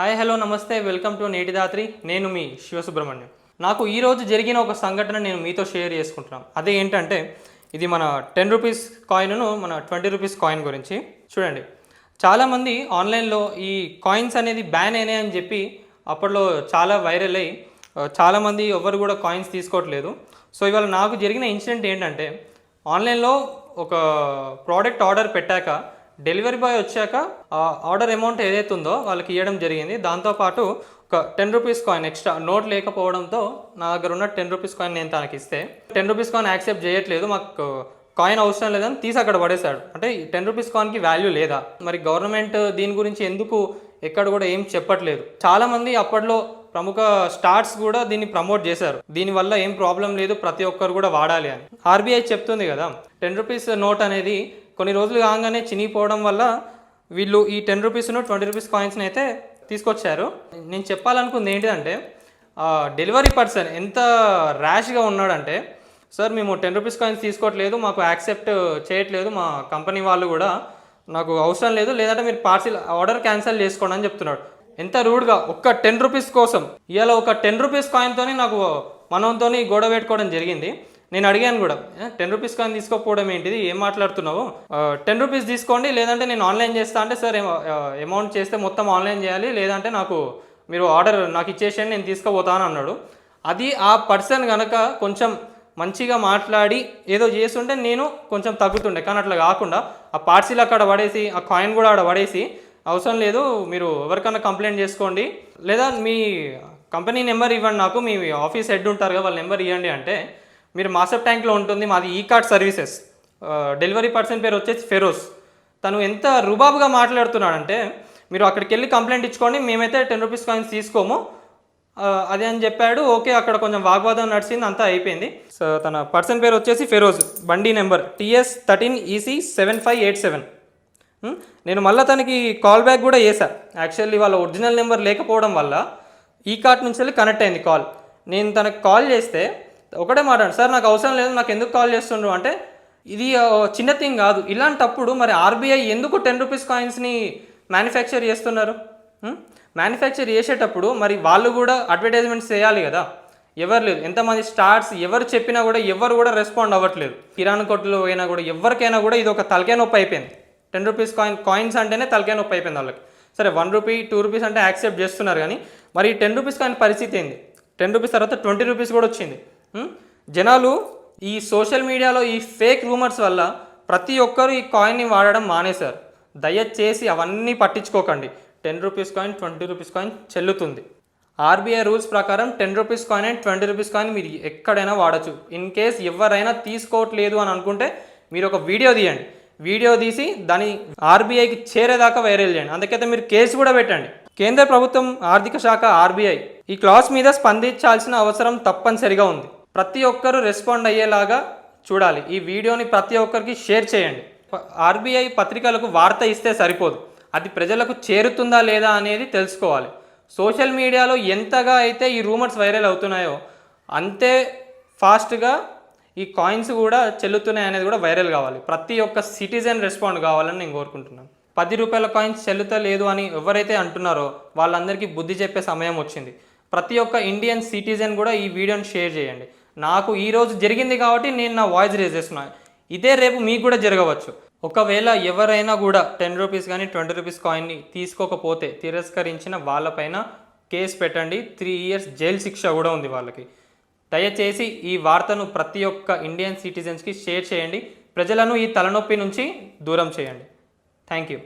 Hi hello namaste welcome to Netidhatri నేను మీ శివసుబ్రహ్మణ్యం. నాకు ఈరోజు జరిగిన ఒక సంఘటన నేను మీతో షేర్ చేసుకుంటున్నాను అదే ఏంటంటే ఇది మన టెన్ రూపీస్ కాయిన్ను మన ట్వంటీ రూపీస్ కాయిన్ గురించి. చూడండి. చాలామంది ఆన్లైన్లో ఈ కాయిన్స్ అనేది బ్యాన్ అయినాయి అని చెప్పి అప్పట్లో చాలా వైరల్ అయ్యి చాలామంది ఎవరు కూడా కాయిన్స్ తీసుకోవట్లేదు. సో ఇవాళ నాకు జరిగిన ఇన్సిడెంట్ ఏంటంటే ఆన్లైన్లో ఒక ప్రోడక్ట్ ఆర్డర్ పెట్టాక డెలివరీ బాయ్ వచ్చాక ఆర్డర్ అమౌంట్ ఏదైతే ఉందో వాళ్ళకి ఇవ్వడం జరిగింది. దాంతోపాటు ఒక ten rupees coin extra note లేకపోవడంతో నా దగ్గర ఉన్న టెన్ రూపీస్ కాయిన్ నేను తనకి ఇస్తే టెన్ రూపీస్ కాయిన్ యాక్సెప్ట్ చేయట్లేదు. మాకు కాయిన్ అవసరం లేదని తీసి అక్కడ పడేశాడు. అంటే ఈ టెన్ రూపీస్ కాయిన్కి వాల్యూ లేదా? మరి గవర్నమెంట్ దీని గురించి ఎందుకు ఎక్కడ కూడా ఏం చెప్పట్లేదు. చాలామంది అప్పట్లో ప్రముఖ స్టార్ట్స్ కూడా దీన్ని ప్రమోట్ చేశారు. దీనివల్ల ఏం ప్రాబ్లం లేదు ప్రతి ఒక్కరు కూడా వాడాలి అని. ఆర్బీఐ చెప్తుంది కదా టెన్ రూపీస్ నోట్ అనేది కొన్ని రోజులు కాగానే చినిగిపోవడం వల్ల వీళ్ళు ఈ టెన్ రూపీస్ను ట్వంటీ రూపీస్ కాయిన్స్ని అయితే తీసుకొచ్చారు. నేను చెప్పాలనుకుంది ఏంటిదంటే డెలివరీ పర్సన్ ఎంత ర్యాష్గా ఉన్నాడంటే సార్ మేము టెన్ రూపీస్ కాయిన్స్ తీసుకోవట్లేదు మాకు యాక్సెప్ట్ చేయట్లేదు మా కంపెనీ వాళ్ళు కూడా నాకు అవసరం లేదు లేదంటే మీరు పార్సిల్ ఆర్డర్ క్యాన్సిల్ చేసుకోండి అని చెప్తున్నాడు. ఎంత రూడ్గా ఒక్క టెన్ రూపీస్ కోసం. ఇవాళ ఒక టెన్ రూపీస్ కాయిన్తోని నాకు మనంతో గొడవ పెట్టుకోవడం జరిగింది. నేను అడిగాను కూడా టెన్ రూపీస్ కానీ తీసుకోకపోవడం ఏంటిది? ఏం మాట్లాడుతున్నావు? టెన్ రూపీస్ తీసుకోండి లేదంటే నేను ఆన్లైన్ చేస్తా. అంటే సార్ అమౌంట్ చేస్తే మొత్తం ఆన్లైన్ చేయాలి లేదంటే నాకు మీరు ఆర్డర్ నాకు ఇచ్చేసేయండి నేను తీసుకుపోతాను అన్నాడు. అది ఆ పర్సన్ కనుక కొంచెం మంచిగా మాట్లాడి ఏదో చేస్తుంటే నేను కొంచెం తగ్గుతుండే. కానీ అట్లా కాకుండా ఆ పార్సిల్ అక్కడ పడేసి ఆ కాయిన్ కూడా అక్కడ పడేసి అవసరం లేదు మీరు ఎవరికైనా కంప్లైంట్ చేసుకోండి. లేదా మీ కంపెనీ నెంబర్ ఇవ్వండి నాకు మీ ఆఫీస్ హెడ్ ఉంటారు కదా వాళ్ళ నెంబర్ ఇవ్వండి అంటే మీరు మాసప్ ట్యాంక్లో ఉంటుంది మాది ఈ కార్డ్ సర్వీసెస్ డెలివరీ పర్సన్ పేరు వచ్చేసి ఫెరోస్ తను ఎంత రుబాబుగా మాట్లాడుతున్నాడంటే మీరు అక్కడికి వెళ్ళి కంప్లైంట్ ఇచ్చుకోండి మేమైతే టెన్ రూపీస్ కాయిన్స్ తీసుకోము. అదే అని చెప్పాడు ఓకే అక్కడ కొంచెం వాగ్వాదం నడిచింది అంతా అయిపోయింది. సో తన పర్సన్ పేరు వచ్చేసి ఫెరోజ్ బండి number TS thirteen EC seven five eight seven. నేను మళ్ళీ తనకి కాల్ బ్యాక్ కూడా చేశా. యాక్చువల్లీ వాళ్ళ ఒరిజినల్ నెంబర్ లేకపోవడం వల్ల ఈ కార్ట్ నుంచి వెళ్ళి కనెక్ట్ అయింది కాల్. నేను తనకు కాల్ చేస్తే ఒకటే మాట సార్ నాకు అవసరం లేదు నాకు ఎందుకు కాల్ చేస్తుండ్రు? అంటే ఇది చిన్న థింగ్ కాదు. ఇలాంటప్పుడు మరి ఆర్బీఐ ఎందుకు టెన్ రూపీస్ కాయిన్స్ని మ్యానుఫ్యాక్చర్ చేస్తున్నారు? మ్యానుఫ్యాక్చర్ చేసేటప్పుడు మరి వాళ్ళు కూడా అడ్వర్టైజ్మెంట్స్ చేయాలి కదా. ఎవరు లేదు. ఎంతమంది స్టార్ట్స్ ఎవరు చెప్పినా కూడా ఎవరు కూడా రెస్పాండ్ అవ్వట్లేదు. కిరాణా కొట్టులో పోయినా కూడా ఎవరికైనా కూడా ఇది ఒక తలకే నొప్పి అయిపోయింది. టెన్ రూపీస్ కాయిన్ కాయిన్స్ అంటేనే తలకే నొప్పి అయిపోయింది వాళ్ళకి. సరే వన్ రూపీ టూ రూపీస్ అంటే యాక్సెప్ట్ చేస్తున్నారు కానీ మరి టెన్ రూపీస్ కాయిన్ పరిస్థితి ఏంది? టెన్ రూపీస్ తర్వాత ట్వంటీ రూపీస్ కూడా వచ్చింది. జనాలు ఈ సోషల్ మీడియాలో ఈ ఫేక్ రూమర్స్ వల్ల ప్రతి ఒక్కరూ ఈ కాయిన్ని వాడడం మానేశారు. దయచేసి అవన్నీ పట్టించుకోకండి. Ten rupees coin twenty rupees coin చెల్లుతుంది. ఆర్బీఐ రూల్స్ ప్రకారం ten rupees coin and twenty rupees coin మీరు ఎక్కడైనా వాడచ్చు. ఇన్ కేస్ ఎవరైనా తీసుకోవట్లేదు అని అనుకుంటే మీరు ఒక వీడియో తీయండి. వీడియో తీసి దాని ఆర్బీఐకి చేరేదాకా వైరల్ చేయండి. అందుకైతే మీరు కేసు కూడా పెట్టండి. కేంద్ర ప్రభుత్వం ఆర్థిక శాఖ ఆర్బీఐ ఈ క్లాస్ మీద స్పందించాల్సిన అవసరం తప్పనిసరిగా ఉంది. ప్రతి ఒక్కరూ రెస్పాండ్ అయ్యేలాగా చూడాలి. ఈ వీడియోని ప్రతి ఒక్కరికి షేర్ చేయండి. ఆర్బీఐ పత్రికలకు వార్త ఇస్తే సరిపోదు. అది ప్రజలకు చేరుతుందా లేదా అనేది తెలుసుకోవాలి. సోషల్ మీడియాలో ఎంతగా అయితే ఈ రూమర్స్ వైరల్ అవుతున్నాయో అంతే ఫాస్ట్గా ఈ కాయిన్స్ కూడా చెల్లుతున్నాయి అనేది కూడా వైరల్ కావాలి. ప్రతి ఒక్క సిటిజన్ రెస్పాండ్ కావాలని నేను కోరుకుంటున్నాను. పది రూపాయల కాయిన్స్ చెల్లుతలేదు అని ఎవరైతే అంటున్నారో వాళ్ళందరికీ బుద్ధి చెప్పే సమయం వచ్చింది. ప్రతి ఒక్క ఇండియన్ సిటిజన్ కూడా ఈ వీడియోని షేర్ చేయండి. నాకు ఈరోజు జరిగింది కాబట్టి నేను నా వాయిస్ రేజ్ చేస్తున్నాను ఇదే రేపు మీకు కూడా జరగవచ్చు. ఒకవేళ ఎవరైనా కూడా టెన్ రూపీస్ కానీ ట్వంటీ రూపీస్ కాయిన్ని తీసుకోకపోతే తిరస్కరించిన వాళ్ళపైన కేసు పెట్టండి. త్రీ ఇయర్స్ జైలు శిక్ష కూడా ఉంది వాళ్ళకి. దయచేసి ఈ వార్తను ప్రతి ఒక్క ఇండియన్ సిటిజన్స్కి షేర్ చేయండి. ప్రజలను ఈ తలనొప్పి నుంచి దూరం చేయండి. Thank you